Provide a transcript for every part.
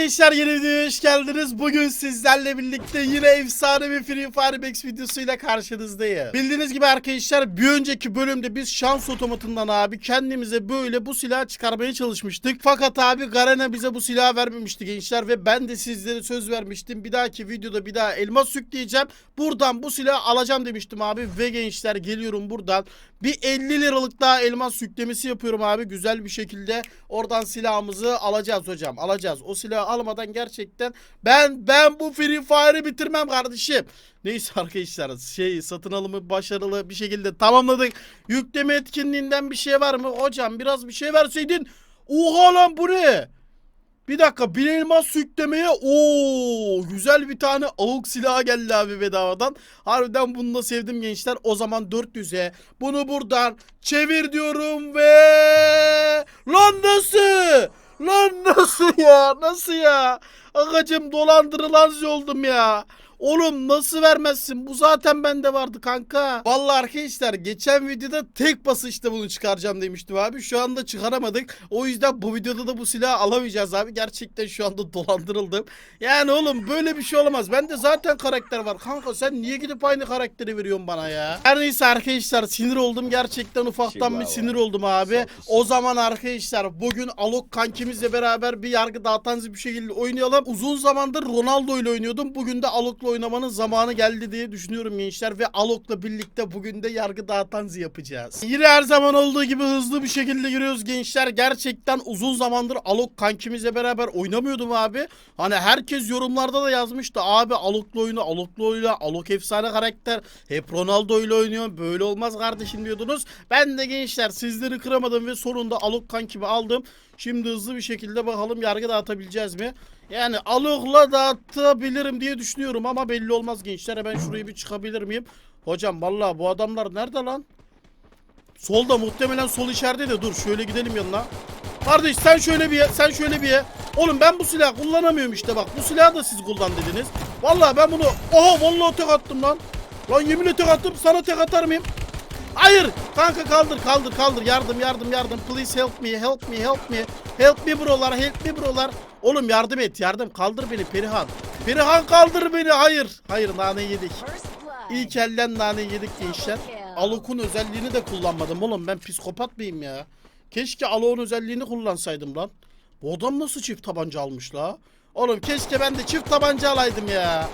arkadaşlar yeni videoya hoş geldiniz. Bugün sizlerle birlikte yine efsane bir Free Fire Max videosuyla karşınızdayım. Bildiğiniz gibi arkadaşlar bir önceki bölümde biz şans otomatından abi kendimize böyle bu silahı çıkarmaya çalışmıştık. Fakat abi Garena bize bu silahı vermemişti gençler ve ben de sizlere söz vermiştim. Bir dahaki videoda bir daha elmas yükleyeceğim. Buradan bu silahı alacağım demiştim abi ve gençler geliyorum buradan. Bir 50 liralık daha elmas yüklemesi yapıyorum abi güzel bir şekilde. Oradan silahımızı alacağız hocam alacağız. O silahı almadan gerçekten ben ben bu Free Fire'ı bitirmem kardeşim. Neyse arkadaşlar şey satın alımı başarılı bir şekilde tamamladık. Yükleme etkinliğinden bir şey var mı? Hocam biraz bir şey verseydin. Oha lan bu ne? Bir dakika bir elmas yüklemeye ooo güzel bir tane avuk silahı geldi abi bedavadan. Harbiden bunu da sevdim gençler. O zaman 400'e bunu buradan çevir diyorum ve lan nasıl? Lan nasıl ya? Nasıl ya? Agacım dolandırılan oldum ya. Oğlum nasıl vermezsin? Bu zaten bende vardı kanka. Vallahi arkadaşlar geçen videoda tek basışta bunu çıkaracağım demiştim abi. Şu anda çıkaramadık. O yüzden bu videoda da bu silahı alamayacağız abi. Gerçekten şu anda dolandırıldım. Yani oğlum böyle bir şey olamaz. Bende zaten karakter var. Kanka sen niye gidip aynı karakteri veriyorsun bana ya? Her neyse arkadaşlar sinir oldum. Gerçekten ufaktan bir Chihuahua. sinir oldum abi. O zaman arkadaşlar bugün Alok kankimizle beraber bir yargı dağıtan bir şekilde oynayalım. Uzun zamandır Ronaldo ile oynuyordum. Bugün de Alok'la oynamanın zamanı geldi diye düşünüyorum gençler. Ve Alok'la birlikte bugün de yargı dağıtanzı yapacağız. Yine her zaman olduğu gibi hızlı bir şekilde giriyoruz gençler. Gerçekten uzun zamandır Alok kankimizle beraber oynamıyordum abi. Hani herkes yorumlarda da yazmıştı. Abi Alok'la oyunu, Alok'la oyna, Alok efsane karakter. Hep Ronaldo ile oynuyor. Böyle olmaz kardeşim diyordunuz. Ben de gençler sizleri kıramadım ve sonunda Alok kankimi aldım. Şimdi hızlı bir şekilde bakalım yargı dağıtabileceğiz mi? Yani Alok'la dağıtabilirim diye düşünüyorum ama belli olmaz gençler. Hemen şurayı bir çıkabilir miyim? Hocam vallahi bu adamlar nerede lan? Solda muhtemelen sol içeride de dur şöyle gidelim yanına. Kardeş sen şöyle bir ye, sen şöyle bir ye. Oğlum ben bu silahı kullanamıyorum işte bak. Bu silahı da siz kullan dediniz. Vallahi ben bunu oha vallahi tek attım lan. Lan yeminle tek attım sana tek atar mıyım? Hayır! Kanka kaldır kaldır kaldır. Yardım yardım yardım. Please help me help me help me. Help me brolar help me brolar. Oğlum yardım et yardım. Kaldır beni Perihan. Perihan kaldır beni. Hayır. Hayır nane yedik. İlk elden nane yedik gençler. Alok'un özelliğini de kullanmadım oğlum. Ben psikopat mıyım ya? Keşke Alok'un özelliğini kullansaydım lan. Bu adam nasıl çift tabanca almış la? Oğlum keşke ben de çift tabanca alaydım ya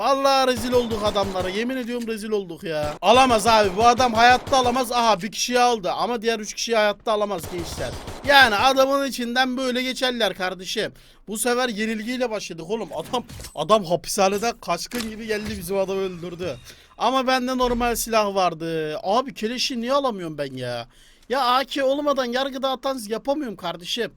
Vallahi rezil olduk adamlara. Yemin ediyorum rezil olduk ya. Alamaz abi. Bu adam hayatta alamaz. Aha bir kişiyi aldı. Ama diğer üç kişiyi hayatta alamaz gençler. Yani adamın içinden böyle geçerler kardeşim. Bu sefer yenilgiyle başladık oğlum. Adam adam hapishaneden kaçkın gibi geldi bizim adamı öldürdü. Ama bende normal silah vardı. Abi keleşi niye alamıyorum ben ya? Ya AK olmadan yargı dağıtan yapamıyorum kardeşim.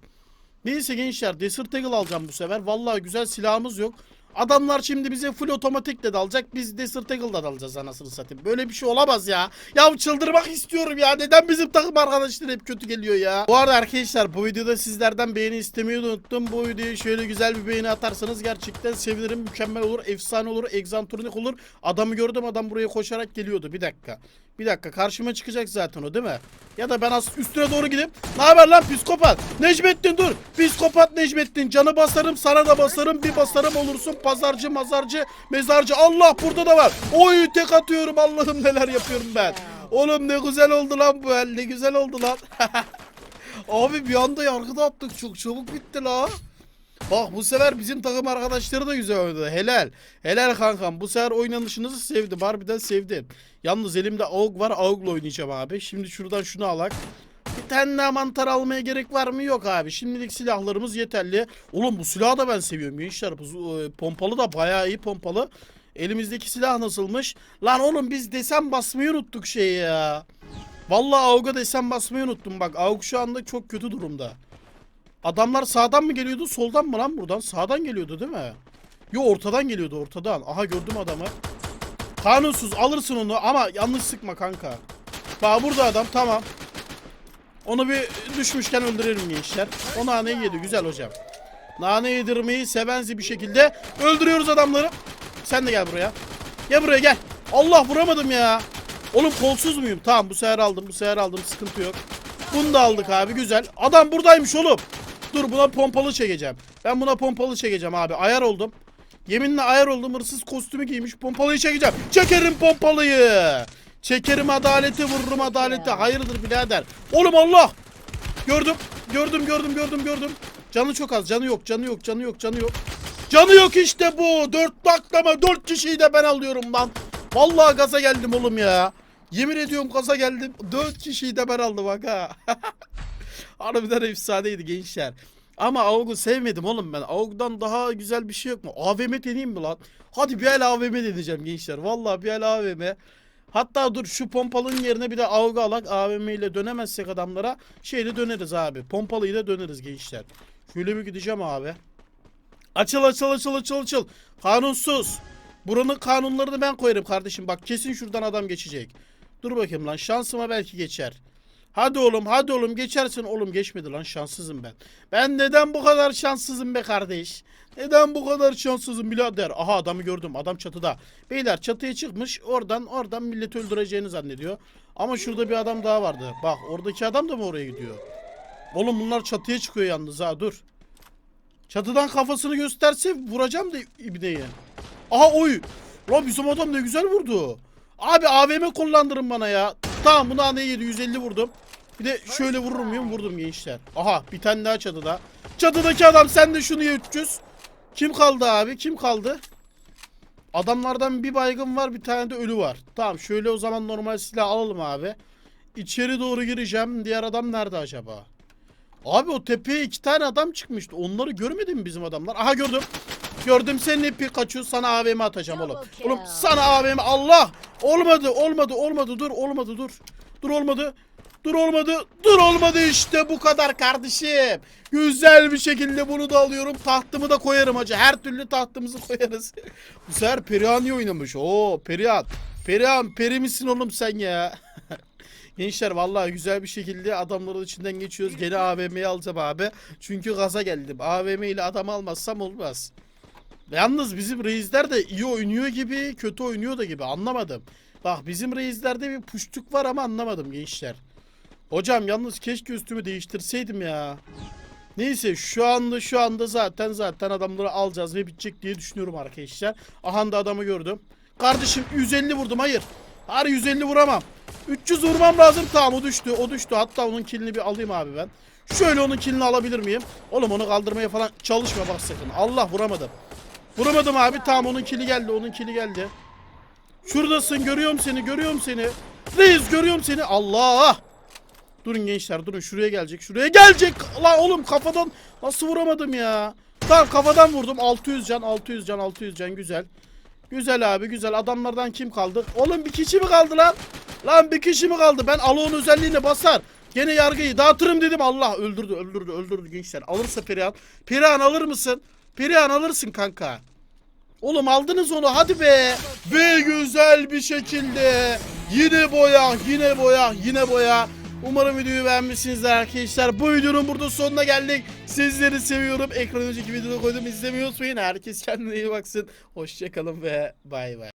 Neyse gençler Desert Eagle alacağım bu sefer. Vallahi güzel silahımız yok. Adamlar şimdi bize full otomatikle dalacak. Biz Desert Eagle'la dalacağız anasını satayım. Böyle bir şey olamaz ya. Ya çıldırmak istiyorum ya. Neden bizim takım arkadaşlar hep kötü geliyor ya? Bu arada arkadaşlar bu videoda sizlerden beğeni istemeyi unuttum. Bu videoyu şöyle güzel bir beğeni atarsanız gerçekten sevinirim. Mükemmel olur. Efsane olur. Egzantronik olur. Adamı gördüm adam buraya koşarak geliyordu. Bir dakika. Bir dakika karşıma çıkacak zaten o değil mi? Ya da ben üstüne doğru gidip ne haber lan psikopat? Necmettin dur. Psikopat Necmettin. Canı basarım sana da basarım. Bir basarım olursun. Pazarcı mazarcı mezarcı. Allah burada da var. Oy tek atıyorum Allah'ım neler yapıyorum ben. Oğlum ne güzel oldu lan bu el. Ne güzel oldu lan. Abi bir anda yargıda attık. Çok çabuk bitti la. Bak bu sefer bizim takım arkadaşları da güzel oynadı. Helal. Helal kankam. Bu sefer oynanışınızı sevdim. Harbiden sevdim. Yalnız elimde AUG var. AUG'la oynayacağım abi. Şimdi şuradan şunu alak. Daha mantar almaya gerek var mı? Yok abi. Şimdilik silahlarımız yeterli. Oğlum bu silahı da ben seviyorum gençler. E, pompalı da bayağı iyi pompalı. Elimizdeki silah nasılmış? Lan oğlum biz desen basmayı unuttuk şey ya. Vallahi AUG'a desen basmayı unuttum. Bak AUG şu anda çok kötü durumda. Adamlar sağdan mı geliyordu soldan mı lan buradan? Sağdan geliyordu değil mi? Yo ortadan geliyordu ortadan. Aha gördüm adamı. Kanunsuz alırsın onu ama yanlış sıkma kanka. Bak burada adam tamam. Onu bir düşmüşken öldürelim gençler. O naneyi yedi güzel hocam. Nane yedirmeyi sevenzi bir şekilde öldürüyoruz adamları. Sen de gel buraya. Gel buraya gel. Allah vuramadım ya. Oğlum kolsuz muyum? Tamam bu sefer aldım bu sefer aldım sıkıntı yok. Bunu da aldık abi güzel. Adam buradaymış oğlum. Dur buna pompalı çekeceğim. Ben buna pompalı çekeceğim abi. Ayar oldum. Yeminle ayar oldum. Hırsız kostümü giymiş. Pompalıyı çekeceğim. Çekerim pompalıyı. Çekerim adaleti vururum adaleti. Hayırdır birader. Oğlum Allah. Gördüm. Gördüm gördüm gördüm gördüm. Canı çok az. Canı yok. Canı yok. Canı yok. Canı yok. Canı yok işte bu. Dört baklama. Dört kişiyi de ben alıyorum lan. Vallahi gaza geldim oğlum ya. Yemin ediyorum gaza geldim. Dört kişiyi de ben aldım bak ha. Harbiden efsaneydi gençler. Ama AUG'u sevmedim oğlum ben. AUG'dan daha güzel bir şey yok mu? AVM deneyeyim mi lan? Hadi bir el AVM deneyeceğim gençler. Vallahi bir el AVM. Hatta dur şu pompalının yerine bir de AUG alak AVM ile dönemezsek adamlara şeyle döneriz abi. Pompalıyla döneriz gençler. Şöyle bir gideceğim abi. Açıl açıl açıl açıl açıl. Kanunsuz. Buranın kanunlarını ben koyarım kardeşim. Bak kesin şuradan adam geçecek. Dur bakayım lan şansıma belki geçer. Hadi oğlum hadi oğlum geçersin. Oğlum geçmedi lan şanssızım ben. Ben neden bu kadar şanssızım be kardeş? Neden bu kadar şanssızım birader? Aha adamı gördüm. Adam çatıda. Beyler çatıya çıkmış. Oradan oradan milleti öldüreceğini zannediyor. Ama şurada bir adam daha vardı. Bak oradaki adam da mı oraya gidiyor? Oğlum bunlar çatıya çıkıyor yalnız ha dur. Çatıdan kafasını gösterse vuracağım da ibneyi. Aha oy. Lan bizim adam ne güzel vurdu. Abi AVM kullandırın bana ya. Tamam ne yedi 150 vurdum. Bir de şöyle vurur muyum? Vurdum gençler. Aha bir tane daha çatıda. Çatıdaki adam sen de şunu ye 300. Kim kaldı abi? Kim kaldı? Adamlardan bir baygın var bir tane de ölü var. Tamam şöyle o zaman normal silah alalım abi. İçeri doğru gireceğim. Diğer adam nerede acaba? Abi o tepeye iki tane adam çıkmıştı. Onları görmedi mi bizim adamlar? Aha gördüm. Gördüm senin Pikachu sana AVM atacağım oğlum. Oğlum sana AVM Allah. Olmadı olmadı olmadı dur olmadı dur. Dur olmadı. Dur olmadı. Dur olmadı işte bu kadar kardeşim. Güzel bir şekilde bunu da alıyorum. Tahtımı da koyarım hacı. Her türlü tahtımızı koyarız. bu sefer Perihan iyi oynamış. Oo Perihan. Perihan peri misin oğlum sen ya? Gençler vallahi güzel bir şekilde adamların içinden geçiyoruz. Gene AVM'yi alacağım abi. Çünkü gaza geldim. AVM ile adam almazsam olmaz. Yalnız bizim reisler de iyi oynuyor gibi, kötü oynuyor da gibi. Anlamadım. Bak bizim reislerde bir puştuk var ama anlamadım gençler. Hocam yalnız keşke üstümü değiştirseydim ya. Neyse şu anda şu anda zaten zaten adamları alacağız ve bitecek diye düşünüyorum arkadaşlar. Aha da adamı gördüm. Kardeşim 150 vurdum hayır. Hayır 150 vuramam. 300 vurmam lazım tamam o düştü o düştü. Hatta onun kilini bir alayım abi ben. Şöyle onun kilini alabilir miyim? Oğlum onu kaldırmaya falan çalışma bak sakın. Allah vuramadım. Vuramadım abi tamam onun kili geldi onun kili geldi. Şuradasın görüyorum seni görüyorum seni. Reis görüyorum seni Allah. Durun gençler durun şuraya gelecek şuraya gelecek. La oğlum kafadan nasıl vuramadım ya. Tamam kafadan vurdum 600 can 600 can 600 can güzel. Güzel abi güzel adamlardan kim kaldı? Oğlum bir kişi mi kaldı lan? Lan bir kişi mi kaldı? Ben Alo'nun özelliğine basar. Gene yargıyı dağıtırım dedim. Allah öldürdü öldürdü öldürdü gençler. Alırsa Perihan. Perihan alır mısın? Perihan alırsın kanka. Oğlum aldınız onu hadi be. Ve güzel bir şekilde yine boya yine boya yine boya. Umarım videoyu beğenmişsinizdir arkadaşlar. Bu videonun burada sonuna geldik. Sizleri seviyorum. Ekran önceki videoda koydum izlemeyi unutmayın. Herkes kendine iyi baksın. Hoşçakalın ve bay bay.